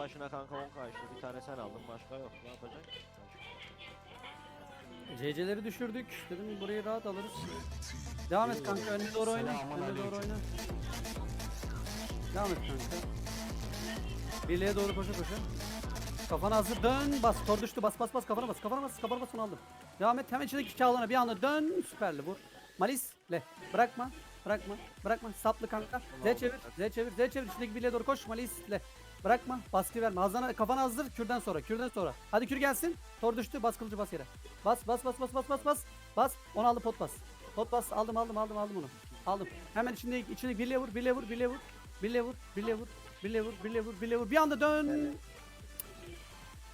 başına kanka 10 işte bir tane sen aldın başka yok. Ne yapacaksın? CC'leri düşürdük. Dedim burayı rahat alırız. Devam et kanka önüne doğru oyna. Önüne doğru oyna. Devam et kanka. Birliğe doğru koşa koşa. Kafana hazır dön bas. Tor düştü bas bas bas kafana bas. Kafana bas kafana bas onu aldım. Devam et hemen içindeki kağlana bir anda dön. Süperli vur. Malis le. Bırakma. Bırakma. Bırakma. Saplı kanka. Z çevir. Z çevir. Z çevir. İçindeki birliğe doğru koş. Malis le. Bırakma. Baskı verme. Hazana kafana hazır. Kürden sonra. Kürden sonra. Hadi kür gelsin. Tor düştü. Bas kılıcı bas yere. Bas bas bas bas bas bas bas. Bas. Onu aldı pot bas. Pot bas. Aldım aldım aldım aldım onu. Aldım. Hemen içinde içinde birliğe vur. Birliğe vur. Birliğe vur. Birliğe vur. Birliğe vur. Birliğe vur. Birliğe vur. Birliğe vur. Bir anda dön.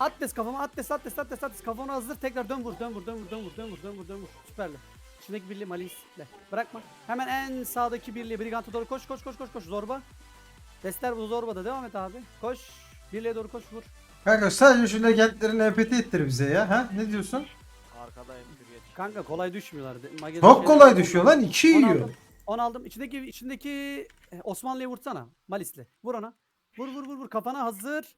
Atlas kafama. Atlas atlas atlas atlas. Kafana hazır. Tekrar dön vur. Dön vur. Dön vur. Dön vur. Dön vur. Dön vur. Dön vur. Süperli. İçindeki birliği Malis'le. Bırakma. Hemen en sağdaki birliğe Brigant'a doğru koş koş koş koş koş. Zorba. Destler bu zorbada. Devam et abi. Koş. Birliğe doğru koş vur. Kanka sadece şu legendlerin EPT ettir bize ya. Ha? Ne diyorsun? Arkadayım. Kanka kolay düşmüyorlar. Mage'de Çok şeyler- kolay düşüyor lan. 2 On yiyor. aldım. On aldım. İçindeki içindeki e, Osmanlı'yı vursana. Malis'le. Vur ona. Vur vur vur vur. Kafana hazır.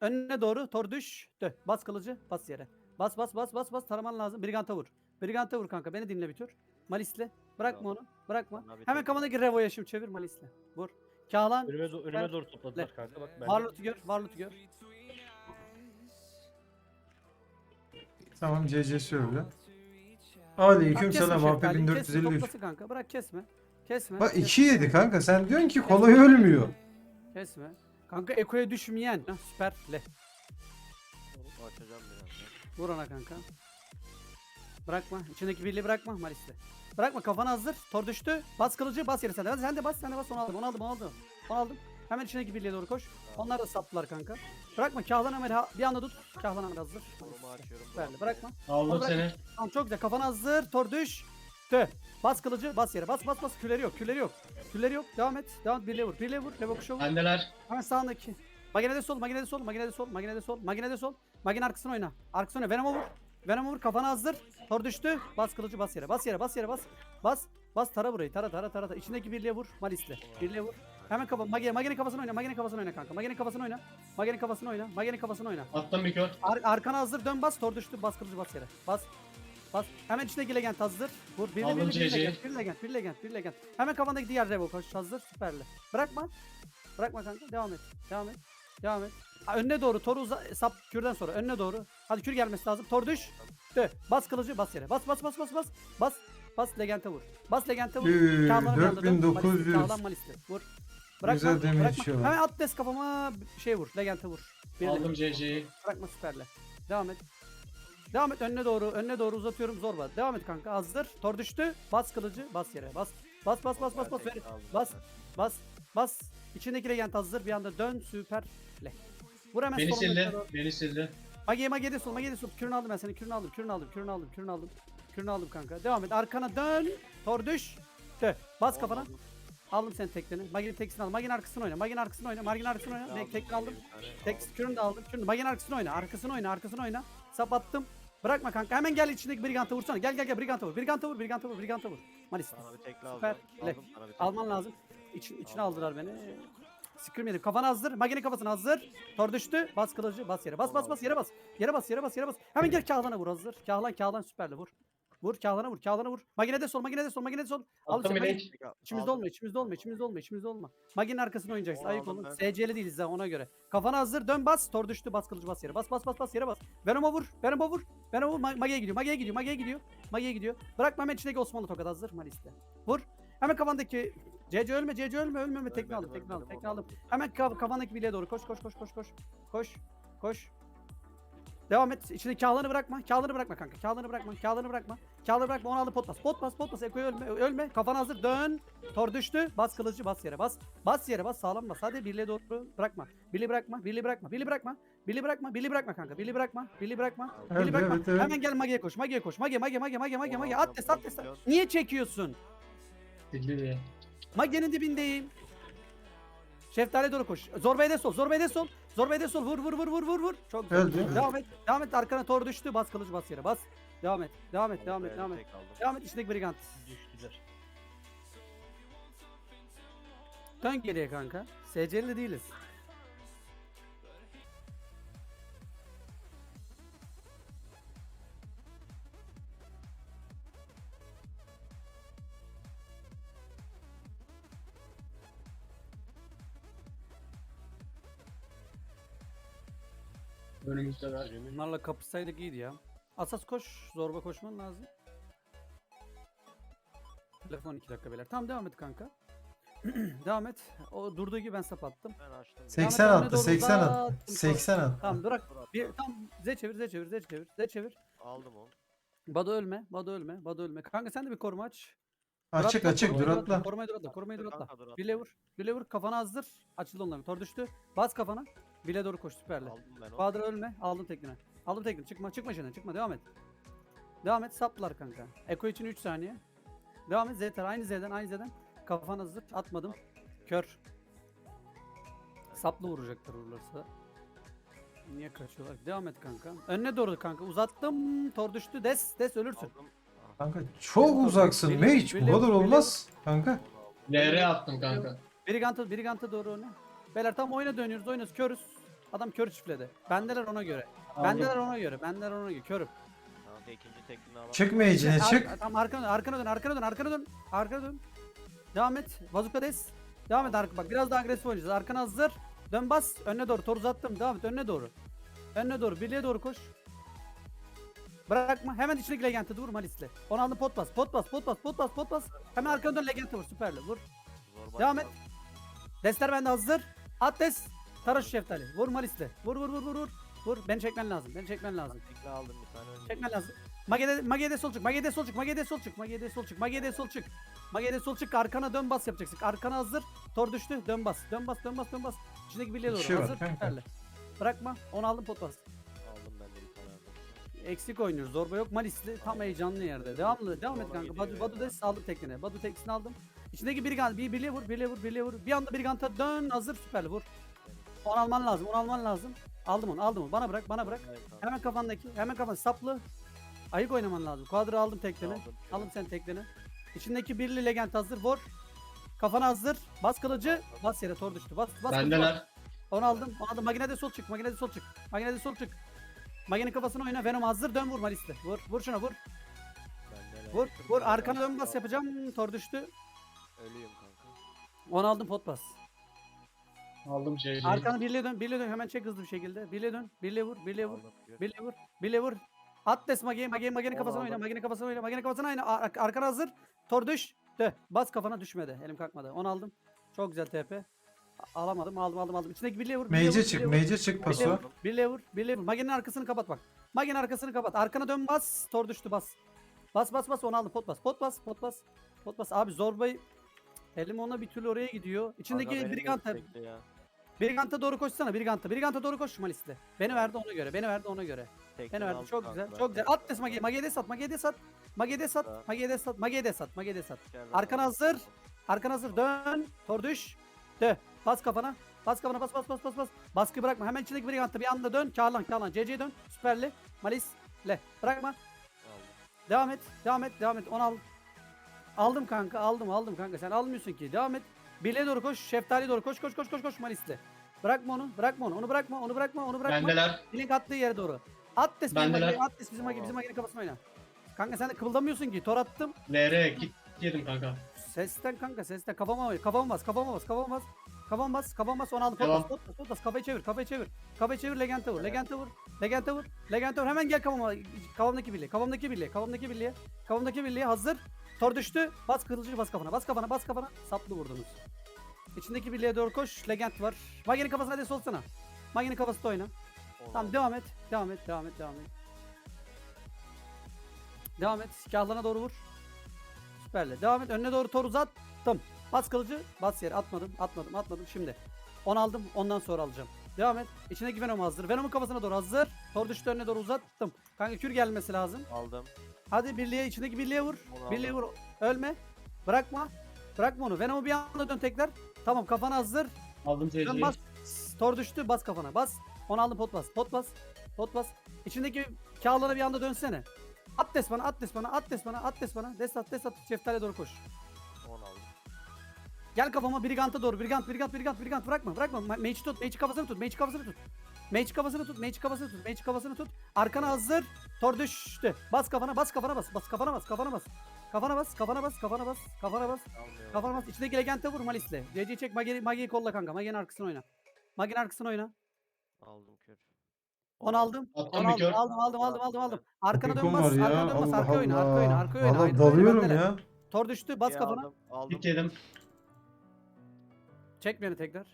Önüne doğru. Tor düş. Dö. Bas kılıcı. Bas yere. Bas bas bas bas bas. Taraman lazım. Brigant'a vur. Brigant'a vur kanka. Beni dinle bir tür. Malis'le. Bırakma onu. Bırakma. Bir Hemen tek- kafandaki Revo'ya şimdi çevir Malis'le. Vur. Kağlan. Önüme, do- önüme Ben- doğru topladılar kanka bak ben. Varlut'u gör. Varlut'u gör. Tamam CC'si öyle. Aleyküm kesme selam AP şeftali, kesme, 1453. Toplasın kanka. Bırak kesme. Kesme. Bak kesme. 2 yedi kanka. Sen diyorsun ki kolay ölmüyor. Kesme. Kanka Eko'ya düşmeyen. Hah, süper. Le. Açacağım birazdan. Vur ona kanka. Bırakma. İçindeki birliği bırakma Malis'le. Bırakma kafana hazır. Tor düştü. Bas kılıcı bas yere sen de. Sen de bas sen de bas onu aldım. Onu aldım onu aldım. Onu aldım. Hemen içindeki birliğe doğru koş. Onlar da saptılar kanka. Bırakma Kahlan Ömer ha- bir anda tut. Kahlan Ömer hazır. Kolumu açıyorum. Süperli. Bırakma. Aldım Bırak. seni. Tamam çok güzel. Kafana hazır. Tor düş. Tö. Bas kılıcı bas yere. Bas bas bas. Külleri yok. Külleri yok. Külleri yok. Devam et. Devam et. Birliğe vur. Birliğe vur. Levo kuşa vur. Bendeler. Hemen sağındaki. Makinede sol, makinede sol, makinede sol, makinede sol, makinede sol. Makine arkasına oyna. Arkasına oyna. Venom'a vur. Venom'a vur. Kafana hazır. Tor düştü. Bas kılıcı bas yere. Bas yere. Bas yere bas. Bas. Bas tara burayı. Tara tara tara. tara. İçindeki birliğe vur. Malis'le. Birliğe vur. Hemen kafa. Mage, Mage'nin kafasına oyna. Mage'nin kafasına oyna kanka. Mage'nin kafasına oyna. Mage'nin kafasına oyna. Mage'nin kafasına oyna. Attım bir kör. Ar arkana hazır. Dön bas. Tor düştü. Bas kılıcı bas yere. Bas. Bas. Hemen içindeki legend hazır. Vur. Bir, legend, bir legend. Bir legend. Bir legend. Hemen kafandaki diğer revo. Hazır. Süperli. Bırakma. Bırakma kanka. Devam et. Devam et. Devam et. Ha, önüne doğru. Tor uza sap kürden sonra. Önüne doğru. Hadi kür gelmesi lazım. Tor düş. Dö. Bas kılıcı bas yere. Bas bas bas bas bas. Bas. Bas legente vur. Bas legente vur. Üü, Kağlan bir anda dön. 4900. Malisli, Kağlan malisli. Vur. Bırakma. Güzel damage bırakma. yiyorlar. Hemen at des kafama şey vur. Legente vur. Bir Aldım CC'yi. Bırakma süperle. Devam et. Devam et önüne doğru. Önüne doğru uzatıyorum zorba. Devam et kanka. Hazır. Tor düştü. Bas kılıcı. Bas yere. Bas. Bas bas bas bas bas. Bas. Bas. Bas. İçindeki regent hazır. Bir anda dön süperle. Vur hemen Beni solundaki sildi. doğru. Beni sildi. Mage'ye Mage'de sol. Mage'de sol. Kürünü aldım ben seni. Kürünü aldım. Kürünü aldım. Kürünü aldım. Kürünü aldım. Kürünü aldım kanka. Devam et. Arkana dön. Tor düş. Dö. Bas kafana. Aldım. Aldım senin teklerini. Mage'nin tekisini al. Mage'nin arkasını oyna. Mage'nin arkasını oyna. Mage'nin arkasını oyna. Aldım, Tekini aldım. Tek aldım. kürünü de aldım. Kürünü. Mage'nin arkasını oyna. Arkasını oyna. Arkasını oyna. Sap attım. Bırakma kanka. Hemen gel içindeki Brigant'a vursana. Gel gel gel Brigant'a vur. Brigant'a vur. Brigant'a vur. Brigant'a vur. Malis. Sana bir tekli Süper. aldım. Le. Aldım sana bir tekli. Alman lazım. İçin, içine Aldım. aldılar beni. Scream yedim. Kafana hazır. Mage'nin kafasına hazır. Tor düştü. Bas kılıcı. Bas yere. Bas bas bas. Yere bas. Yere bas. Yere bas. Yere bas. Hemen gel Kahlan'a vur hazır. Kahlan Kahlan süperli vur. Vur Kahlan'a vur. Kahlan'a vur. Maginede sol. Maginede sol. Maginede sol. Al Attım sen, bir Magi- link. İçimizde olma, içimizde olma, içimizde olma, içimizde olma. Magi'nin arkasına oynayacaksın. Onu Ayık aldım olun. ben. SC'li değiliz ha ona göre. Kafana hazır. Dön bas. Tor düştü. Bas kılıcı bas yere. Bas bas bas bas yere bas. Venom'a vur. Venom'a vur. Venom'a vur. Ma- gidiyor. Magi'ye gidiyor. Magi'ye gidiyor. Magi'ye gidiyor. Bırakma hemen içindeki Osmanlı tokat hazır. Malis'te. Vur. Hemen kafandaki CC ölme, CC ölme, ölme, ölme. Tekne aldım, tekne aldım, tekne aldım. Hemen kaf- kafandaki bileğe doğru koş, koş, koş, koş, koş. Koş, koş. Devam et. İçinde kağlarını bırakma. Kağlarını bırakma kanka. Kağlarını bırakma. Kağlarını bırakma. Kağlarını bırakma. Onu aldı pot bas. Pot bas, pot bas. Eko'yu ölme. Ölme. Kafana hazır. Dön. Tor düştü. Bas kılıcı. Bas yere. Bas. Bas yere. Bas. Sağlam bas. Hadi birliğe doğru bırakma. Birliği bırakma. Birliği bırakma. Birliği bırakma. Birliği bırakma. Birliği bırakma kanka. Birliği bırakma. Birliği bırakma. Evet, Birliği bırakma. evet, evet. Hemen gel Mage'ye koş. Mage'ye koş. Mage, Mage, Mage, Mage, Mage, Mage. At des, at aldım. Niye çekiyorsun? Sildi diye. Mage'nin dibindeyim. Şeftali doğru koş. Zorba'ya de sol. Zorba'ya de sol. Zorba'ya de sol. Vur vur vur vur vur vur. Çok güzel. Öldü. Devam et. Devam et. Arkana tor düştü. Bas kılıcı bas yere. Bas. Devam et. Devam et. Devam et. Devam et. Devam et. İçindeki brigant. Düştüler. Dön geriye kanka. SC'li değiliz. Önümüzde var. Bunlarla kapışsaydık iyiydi ya. Asas koş. Zorba koşman lazım. Telefon 2 dakika beyler. Tamam devam et kanka. devam et. O durduğu gibi ben sap attım. Ben açtım. 80 Devam et, attı önüne doğru 80 attı. uzattım. 80 attı. Tamam bırak. Bir, tamam Z çevir Z çevir Z çevir Z çevir. Aldım onu. Bado ölme. Bado ölme. Bado ölme. Kanka sen de bir koruma aç. Açık Duratla, açık korumayı duratla. Korumayı duratla. Korumayı duratla. Kanka, dur, Bile vur. Bile vur. Kafana hazır. Açıldı onların. Tor düştü. Bas kafana. Bile doğru koş. Süperle. Aldım ben onu. Bahadır ölme. Aldım tekne. Aldım tekne. Çıkma. Çıkma şeyden. Çıkma. Devam et. Devam et. Saplar kanka. Eko için 3 saniye. Devam et. Z'den. Aynı Z'den. Aynı Z'den. Kafan hazır. Atmadım. Kör. Saplı vuracaklar vururlarsa. Niye kaçıyorlar? Devam et kanka. Önüne doğru kanka. Uzattım. Tor düştü. Des. Des ölürsün. Aldım. Kanka çok uzaksın. Bili- Mage bu kadar olmaz. Kanka. LR attım kanka. Briganta, Briganta doğru öne. Beyler tam oyuna dönüyoruz. Oynuyoruz. Körüz. Adam kör çiftledi. Bendeler ona göre. Bendeler ona göre. Bendeler ona göre. Körüm. Kanka ikinci teklini alalım. Ar- çık. Tamam arkana dön, arkana dön, arkana dön, arkana dön. Arkana dön. Devam et. Bazuka des. Devam et arka bak. Biraz daha agresif oynayacağız. Arkana hazır. Dön bas. Önüne doğru. Tor uzattım. Devam et. Önüne doğru. Önüne doğru. Birliğe doğru koş. Bırakma. Hemen içindeki legente vur Malis'le. Onu aldım pot bas. Pot bas. Pot bas. Pot bas. Pot bas. Hemen arkana dön legente vur. Süperli. Vur. Zorba Devam aldım. Destler bende hazır. At des. Taraş şeftali. Vur Malis'le. Vur vur vur vur vur. Vur. Beni çekmen lazım. Beni çekmen lazım. Tekli aldım bir tane önce. Çekmen lazım. Mage'de, Mage'de sol çık. Mage'de sol çık. Mage'de sol çık. Mage'de sol çık. Mage'de sol çık. Mage'de sol çık. Arkana dön bas yapacaksın. Arkana hazır. Tor düştü. Dön bas. Dön bas. Dön bas. Dön bas. İçindeki birliğe doğru. Şey var hazır. kanka. Süperli. Bırakma. Onu aldım pot bas. Aldım ben de bir tane aldım. Eksik oynuyoruz. Zorba yok. Malisli tam heyecanlı yerde. Devamlı. Devam et Zorba kanka. geliyor Badu, ya. Badu des aldım teknine. Badu teknisini aldım. İçindeki bir gan bir birliğe vur. Birliğe vur. Birliğe vur. Bir anda bir ganta dön. Hazır. Süperli. Vur. Onu alman lazım. Onu alman lazım. Aldım onu. Aldım onu. Bana bırak. Bana bırak. Evet. Hemen kafandaki. Hemen kafan saplı. Ayık oynaman lazım. Kuadrı aldım tekneni. Aldım. Aldım sen tekneni. İçindeki birli legend hazır. Vur. Kafana hazır. Bas kılıcı. Bas yere tor düştü. Bas bas. kılıcı. Bendeler. Onu aldım. Onu aldım. Makinede sol çık. Makinede sol çık. Makinede sol çık. Makinenin kafasına oyna. Venom hazır. Dön vur Malis'le. Vur. Vur şuna vur. Vur. Vur. Arkana dön bas yapacağım. Tor düştü. Ölüyüm kanka. Onu aldım pot bas. Aldım CC'yi. Arkana birliğe dön. Birliğe dön. Hemen çek hızlı bir şekilde. Birliğe dön. Birliğe vur. Birliğe vur. Birliğe vur. Birliğe vur. At des Mage'ye. Mage'ye Mage'nin kafasına oyna. Mage'nin kafasına oyna. Mage'nin kafasına oyna. Ar- arkana hazır. Tor düş. De. Bas kafana düşmedi. Elim kalkmadı. Onu aldım. Çok güzel TP. A- Alamadım. Aldım aldım aldım. İçindeki birliğe vur. Mage'e çık mage'e çık paso. vur. Birliğe vur. Birliğe vur. Mage'nin arkasını kapat bak. Mage'nin arkasını kapat. Arkana dön bas. Tor düştü bas. Bas bas bas onu aldım. Pot bas. Pot bas. Pot bas. Pot bas. Abi zorbayı Elim ona bir türlü oraya gidiyor. İçindeki de Briganta. doğru koşsana. Briganta. Briganta doğru koş Malis'le. Beni verdi ona göre. Beni verdi ona göre. Teklini Beni verdi. Çok kanka güzel. ben. Çok güzel. At des Mage'ye. Mage'ye des at. Mage'ye des at. Mage'ye des Ha. at. Mage'ye des at. Mage'ye des at. Mage'ye des at. Aldım. hazır. Arkana hazır. Dön. Tor düş. De. Bas kafana. Bas kafana. Bas bas bas bas bas. Baskı bırakma. Hemen içindeki Briganta bir anda dön. Karlan Karlan. CC dön. Süperli. Malis. Le. Bırakma. Aldım. Devam et. Devam et. Devam et. Onu al. Aldım kanka. Aldım aldım kanka. Sen almıyorsun ki. Devam et. Birliğe doğru koş. Şeftali doğru koş koş koş koş koş Malis'le. Bırakma onu. Bırakma onu. Onu bırakma. Onu bırakma. Onu bırakma. Bendeler. Link attığı yere doğru. At des bizim Bendeler. magine, at des bizim magine, bizim magine kafasına oyna. Kanka sen de kıvıldamıyorsun ki. Tor attım. LR git yedim kanka. Sesten kanka sesten kafama oyna. Kafama bas. Kafama bas. Kafama bas. Kafama bas. Kafama bas. Onu aldım. Pot Devam. bas. Pot bas. Pot bas. Kafayı çevir. Kafayı çevir. Kafayı çevir. Legente vur. Legente vur. Legente vur. Legente vur. Hemen gel kafama. Kafamdaki birliğe. Kafamdaki birliğe. Kafamdaki birliğe. Kafamdaki birliğe hazır. Tor düştü. Bas kılıcı bas kafana. Bas kafana. Bas kafana. Saplı vurdunuz. İçindeki birliğe doğru koş. Legend var. Magenin kafasına des olsana. Magenin kafasında oyna. Onu Tamam devam et. Devam et. Devam et. Devam et. Devam et. Silahlarına doğru vur. Süperle. Devam et. Önüne doğru tor uzattım. Bas kılıcı. Bas yere. Atmadım. Atmadım. Atmadım. Şimdi. 10 aldım. Ondan sonra alacağım. Devam et. İçindeki Venom hazır. Venom'un kafasına doğru hazır. Tor düştü önüne doğru uzattım. Kanka kür gelmesi lazım. Aldım. Hadi birliğe içindeki birliğe vur. Onu Birliğe vur. Ölme. Bırakma. Bırakma onu. Venom'u bir anda dön tekrar. Tamam kafana hazır. Aldım CC'yi. bas. Tor düştü bas kafana bas. Onu aldım pot bas. Pot bas. Pot bas. İçindeki kağlara bir anda dönsene. At des bana at des bana at des bana at des bana. Des at des at şeftaliye doğru koş. Gel kafama Brigant'a doğru. Brigant Brigant Brigant Brigant bırakma bırakma. Ma- Mage'i tut. Mage'i kafasını tut. Mage'i kafasını tut. Mage kafasını tut. Mage kafasını tut. Mage kafasını tut. Arkana hazır. Tor düştü. Bas kafana bas kafana bas. Bas kafana bas kafana bas. Kafana bas kafana bas kafana bas kafana bas. Kafana bas. İçindeki legente vur Malis'le. CC çek Magi'yi Magi'yi kolla kanka. Magi'nin arkasına oyna. Magi'nin arkasına oyna. Aldım kür. Onu aldım. Bir aldım, kör. aldım, aldım, aldım, aldım, aldım. Arkana dön bas, arkana dön bas, arka oyna, arka oyna, arka oyna. Oyna, dalıyorum ya. Tor düştü, bas kafana. Aldım, aldım. Çek beni tekrar.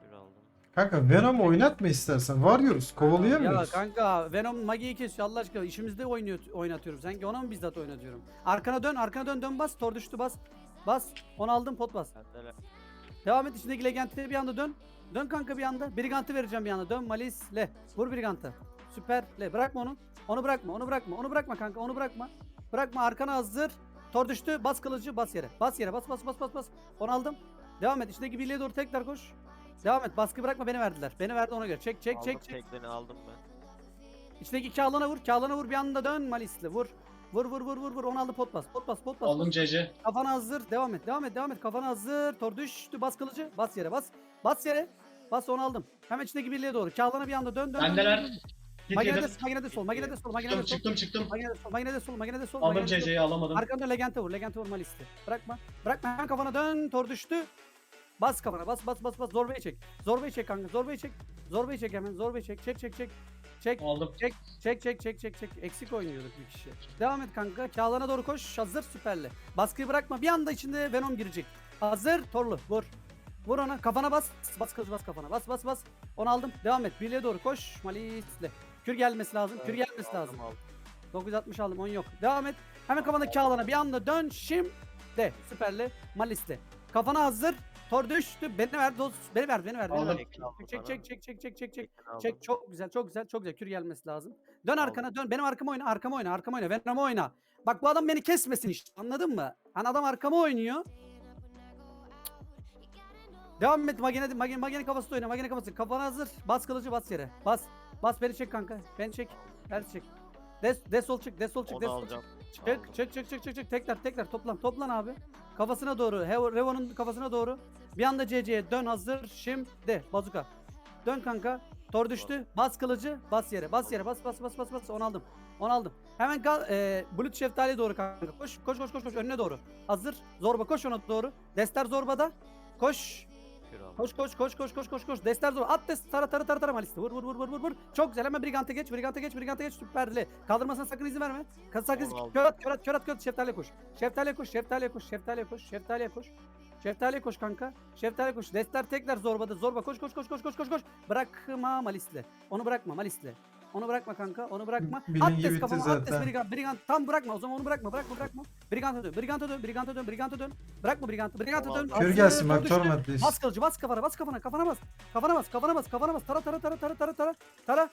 Kür aldım. Kanka Venom oynatma istersen. Varıyoruz. Ya Kovalayamıyoruz. kanka Venom Magi'yi kesiyor Allah aşkına. İşimizde oynuyor, oynatıyorum. Sanki ona mı bizzat oynatıyorum? Arkana dön, arkana dön, dön bas. Tor düştü bas. Bas. Onu aldım pot bas. Devam et içindeki Legant'e bir anda dön. Dön kanka bir anda. Brigant'ı vereceğim bir anda. Dön Malis le. Vur Brigant'ı. Süper le. Bırakma onu. Onu bırakma. Onu bırakma. Onu bırakma kanka. Onu bırakma. Bırakma arkana hazır. Tor düştü. Bas kılıcı. Bas yere. Bas yere. Bas bas bas bas bas. Onu aldım. Devam et. İçindeki birliğe doğru tekrar koş. Devam et. Baskı bırakma. Beni verdiler. Beni verdi ona göre. Çek çek aldım, çek çek. Teklerini aldım ben. İçindeki Kağlan'a vur. Kağlan'a vur. Bir anda dön Malis'le. Vur. Vur vur vur vur vur. Onu aldı pot bas. Pot bas pot bas. Aldım CC. Kafana hazır. Devam et. Devam et. Devam et. Kafana hazır. Tor düştü. Bas kılıcı. Bas yere. Bas. Bas yere. Bas onu aldım. Hemen içindeki birliğe doğru. Kağlan'a bir anda dön dön. dön, Bendeler. dön, dön. Git Makinede, makinede sol. Makinede sol. Makinede Çıktım sol. çıktım çıktım. Makinede sol. Makinede sol. Makinede sol. Aldım makinede sol. CC'yi alamadım. Arkanda legente vur. Legente vur Malis'te. Bırakma. Bırakma. Hemen kafana dön. Tor düştü. Bas kafana. Bas bas bas bas. Zorbayı çek. Zorbayı çek kanka. Zorbayı çek. Zorbayı çek hemen. Zorbayı çek. Çek çek çek. Çek. Aldım. Çek çek çek çek çek çek. Eksik oynuyorduk bir kişi. Devam et kanka. Kağlana doğru koş. Hazır süperli. Baskıyı bırakma. Bir anda içinde Venom girecek. Hazır. Torlu. Vur. Vur ona. Kafana bas. Bas kılıç bas kafana. Bas bas bas. Onu aldım. Devam et. Birliğe doğru koş. Malis'le. Kür gelmesi lazım. Kür Evet, gelmesi aldım, lazım. aldım. 960 aldım. 10 yok. Devam et. Hemen kafana Kağlana bir anda dön. Şimdi. De. Süperli. Malis'le. Kafana hazır. Tor düştü. Beni ver. Dost. Beni ver. Beni ver. Beni Aldım. ver. Çek çek çek çek çek çek çek. Aldım. Çek çok güzel çok güzel çok güzel kür gelmesi lazım. Dön Aldım. arkana dön benim arkama oyna arkama oyna arkama oyna Venom'a oyna. Bak bu adam beni kesmesin işte anladın mı? Hani adam arkama oynuyor. Devam et magene magene magene kafası da oyna magene kafası kafana hazır bas kılıcı bas yere bas bas beni çek kanka beni çek beni çek Des, desol çık desol çık Onu desol çık alacağım. çık Aldım. çık çık çık çık çık tekrar tekrar toplan toplan abi kafasına doğru Hevo- Revo'nun kafasına doğru bir anda CC'ye dön hazır şimdi bazuka dön kanka Tor düştü. Bas kılıcı. Bas yere. Bas yere. Bas bas bas bas bas. Onu aldım. Onu aldım. Hemen kal. E, Bulut şeftaliye doğru kanka. Koş koş koş koş koş önüne doğru. Hazır. Zorba koş ona doğru. Dester zorbada. Koş. Koş koş koş koş koş koş koş. Dester zorba. At des tara tara tara tara maliste. Vur vur vur vur vur vur. Çok güzel. Hemen brigante geç. Brigante geç. Brigante geç. Süperli. Kaldırmasına sakın izin verme. Kız sakın aldım. kör at kör at kör at kör at. Şeftaliye koş. Şeftaliye koş. Şeftaliye koş. Şeftaliye koş. Şeftaliye koş. Şeftaliye koş kanka. Şeftaliye koş. Dester tekrar zorbada. Zorba koş koş koş koş koş koş koş. Bırakma Malis'le. Onu bırakma Malis'le. Onu bırakma kanka. Onu bırakma. Bilingi At des bitti kafama. At des zaten. brigant. Brigant. Tam bırakma. O zaman onu bırakma. Bırakma bırakma. Brigant'a dön. Brigant'a dön. Brigant'a dön. Brigant'a dön. Bırakma Brigant'ı. Brigant'a dön. Kör gelsin bak tor düştü. Torment'teyiz. Bas kılıcı bas kafana bas kafana kafana bas. Kafana bas kafana bas kafana bas. Tara tara tara tara tara tara. Tara.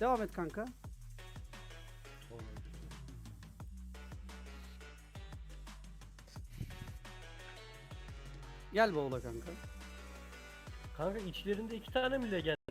Devam et kanka. Gel Boğla kanka. Kanka içlerinde iki tane mi legend